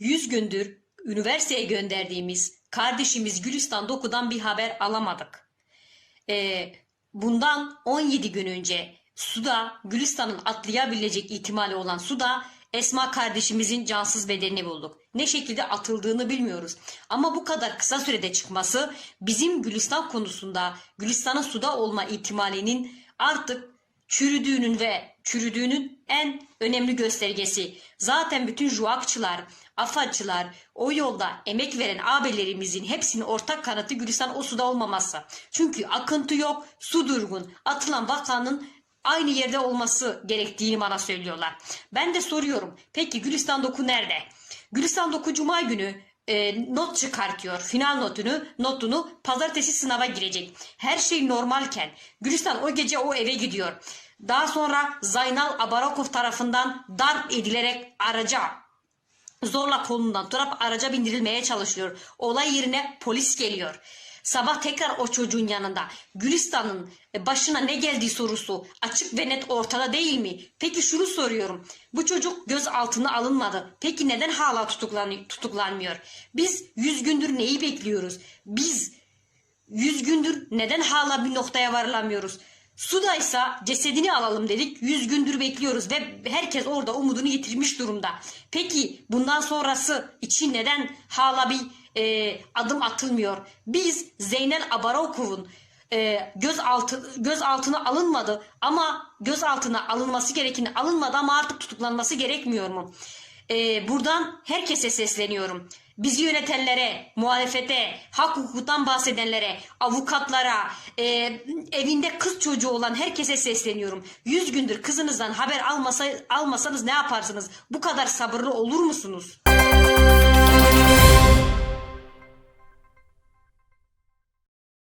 100 gündür üniversiteye gönderdiğimiz kardeşimiz Gülistan Doku'dan bir haber alamadık. Ee, bundan 17 gün önce suda Gülistan'ın atlayabilecek ihtimali olan suda Esma kardeşimizin cansız bedenini bulduk. Ne şekilde atıldığını bilmiyoruz. Ama bu kadar kısa sürede çıkması bizim Gülistan konusunda Gülistan'ın suda olma ihtimalinin artık çürüdüğünün ve çürüdüğünün en önemli göstergesi. Zaten bütün juakçılar, afaçılar, o yolda emek veren ağabeylerimizin hepsinin ortak kanıtı Gülistan o suda olmaması. Çünkü akıntı yok, su durgun. Atılan vakanın aynı yerde olması gerektiğini bana söylüyorlar. Ben de soruyorum. Peki Gülistan Doku nerede? Gülistan Doku Cuma günü e, not çıkartıyor. Final notunu, notunu pazartesi sınava girecek. Her şey normalken Gülistan o gece o eve gidiyor. Daha sonra Zaynal Abarakov tarafından darp edilerek araca zorla kolundan tutup araca bindirilmeye çalışıyor. Olay yerine polis geliyor. Sabah tekrar o çocuğun yanında. Gülistan'ın başına ne geldiği sorusu açık ve net ortada değil mi? Peki şunu soruyorum. Bu çocuk gözaltına alınmadı. Peki neden hala tutuklanıyor, tutuklanmıyor? Biz yüz gündür neyi bekliyoruz? Biz yüz gündür neden hala bir noktaya varılamıyoruz? Sudaysa cesedini alalım dedik. Yüz gündür bekliyoruz ve herkes orada umudunu yitirmiş durumda. Peki bundan sonrası için neden hala bir e, adım atılmıyor? Biz Zeynel Abarakov'un e, gözaltı gözaltına alınmadı ama gözaltına alınması gerekeni alınmadı ama artık tutuklanması gerekmiyor mu? E, buradan herkese sesleniyorum. Bizi yönetenlere, muhalefete, hak hukuktan bahsedenlere, avukatlara, e, evinde kız çocuğu olan herkese sesleniyorum. Yüz gündür kızınızdan haber almasa, almasanız ne yaparsınız? Bu kadar sabırlı olur musunuz?